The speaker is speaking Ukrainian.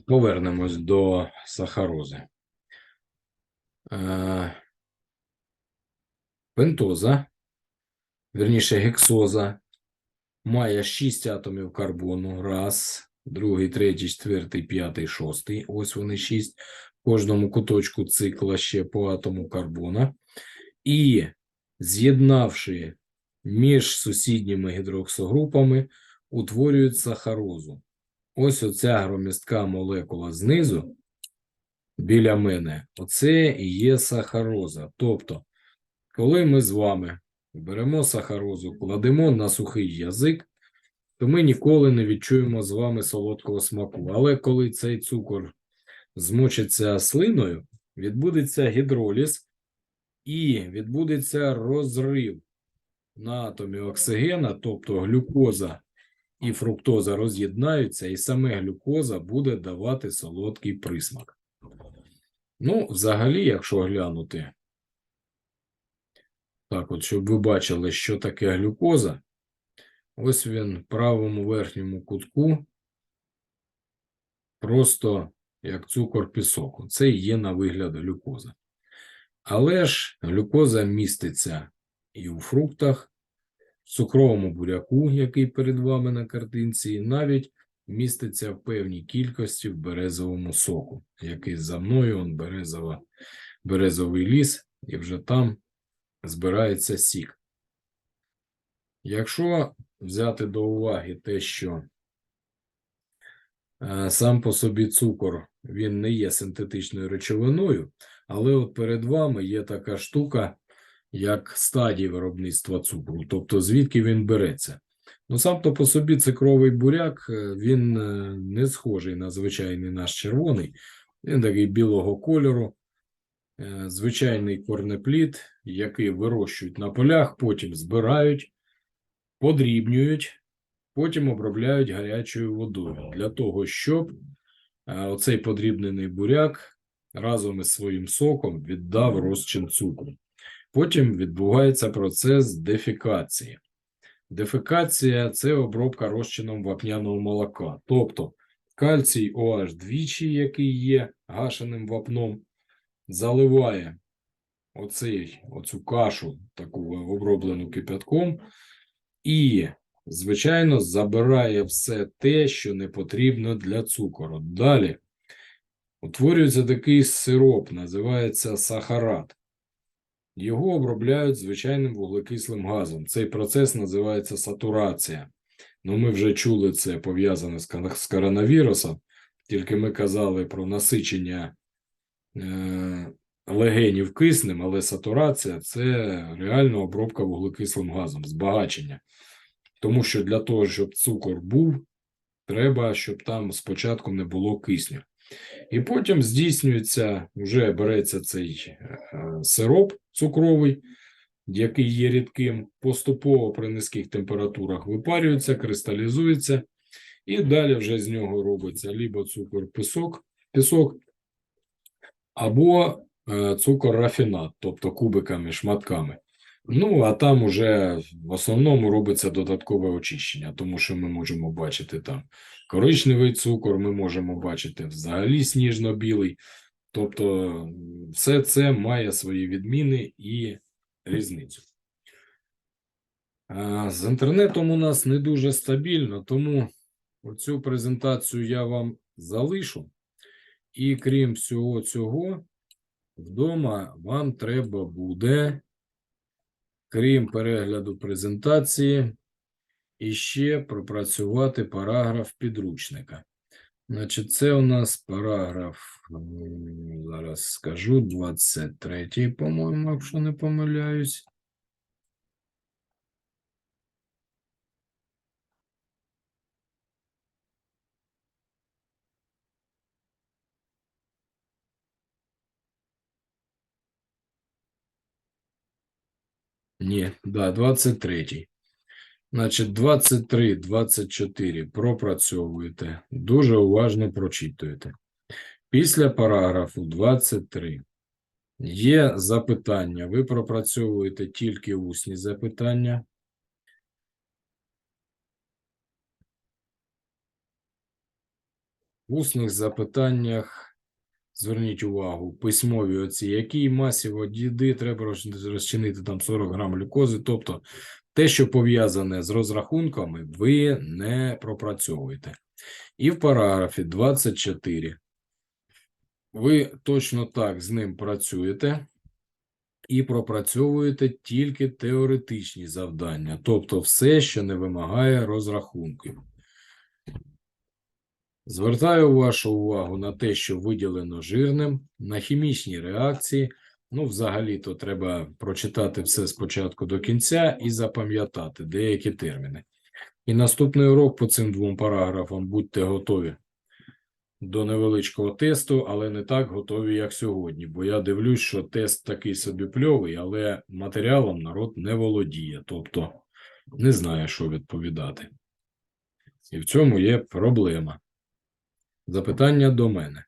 Повернемось до сахарози. Е, Пентоза, вірніше гексоза, має 6 атомів карбону. Раз, другий, третій, четвертий, п'ятий, шостий. Ось вони 6. В кожному куточку цикла ще по атому карбона. І з'єднавши між сусідніми гідроксогрупами, утворюють сахарозу. Ось оця громістка молекула знизу біля мене. Оце є сахароза. Тобто, коли ми з вами беремо сахарозу, кладемо на сухий язик, то ми ніколи не відчуємо з вами солодкого смаку. Але коли цей цукор змочиться слиною, відбудеться гідроліз і відбудеться розрив на атомі оксигена, тобто глюкоза і фруктоза роз'єднаються, і саме глюкоза буде давати солодкий присмак. Ну, взагалі, якщо глянути, так, от, щоб ви бачили, що таке глюкоза, ось він в правому верхньому кутку, просто як цукор пісок. Це і є на вигляд глюкоза. Але ж глюкоза міститься і у фруктах, цукровому буряку, який перед вами на картинці, і навіть міститься в певній кількості в березовому соку, який за мною он березова, березовий ліс, і вже там збирається сік. Якщо взяти до уваги те, що е, сам по собі цукор він не є синтетичною речовиною, але от перед вами є така штука, як стадії виробництва цукру, тобто звідки він береться. Ну, сам то по собі цукровий буряк, е, він е, не схожий на звичайний наш червоний, він такий білого кольору, е, звичайний корнеплід, який вирощують на полях, потім збирають, подрібнюють, потім обробляють гарячою водою для того, щоб оцей подрібнений буряк разом із своїм соком віддав розчин цукру. Потім відбувається процес дефікації. Дефекація це обробка розчином вапняного молока. Тобто кальцій OH двічі, який є гашеним вапном, заливає оцей, оцю кашу, таку оброблену кипятком, і, звичайно, забирає все те, що не потрібно для цукору. Далі утворюється такий сироп, називається сахарат. Його обробляють звичайним вуглекислим газом. Цей процес називається сатурація. Ну, ми вже чули це пов'язане з коронавірусом, тільки ми казали про насичення е, легенів киснем, але сатурація це реально обробка вуглекислим газом, збагачення. Тому що для того, щоб цукор був, треба, щоб там спочатку не було кисню. І потім здійснюється, вже береться цей е, сироп цукровий, який є рідким, поступово при низьких температурах випарюється, кристалізується, і далі вже з нього робиться либо цукор пісок, пісок або е, цукор рафінат, тобто кубиками, шматками. Ну, а там уже в основному робиться додаткове очищення, тому що ми можемо бачити там коричневий цукор, ми можемо бачити взагалі сніжно-білий. Тобто, все це має свої відміни і різницю. З інтернетом у нас не дуже стабільно, тому цю презентацію я вам залишу. І крім всього цього, вдома вам треба буде, крім перегляду презентації, іще пропрацювати параграф підручника. Значить, це у нас параграф, зараз скажу, 23, по-моєму, якщо не помиляюсь. Ні, да, 23. Значить, 23, 24 пропрацьовуєте, дуже уважно прочитуєте. Після параграфу 23 є запитання. Ви пропрацьовуєте тільки усні запитання. В усних запитаннях зверніть увагу, письмові оці, якій масі води треба розчинити там 40 грам глюкози. Тобто те, що пов'язане з розрахунками, ви не пропрацьовуєте. І в параграфі 24 ви точно так з ним працюєте і пропрацьовуєте тільки теоретичні завдання, тобто все, що не вимагає розрахунків. Звертаю вашу увагу на те, що виділено жирним, на хімічні реакції. Ну, взагалі-то треба прочитати все спочатку до кінця і запам'ятати деякі терміни. І наступний урок по цим двом параграфам будьте готові до невеличкого тесту, але не так готові, як сьогодні. Бо я дивлюсь, що тест такий собі пльовий, але матеріалом народ не володіє, тобто не знає, що відповідати. І в цьому є проблема. Запитання до мене.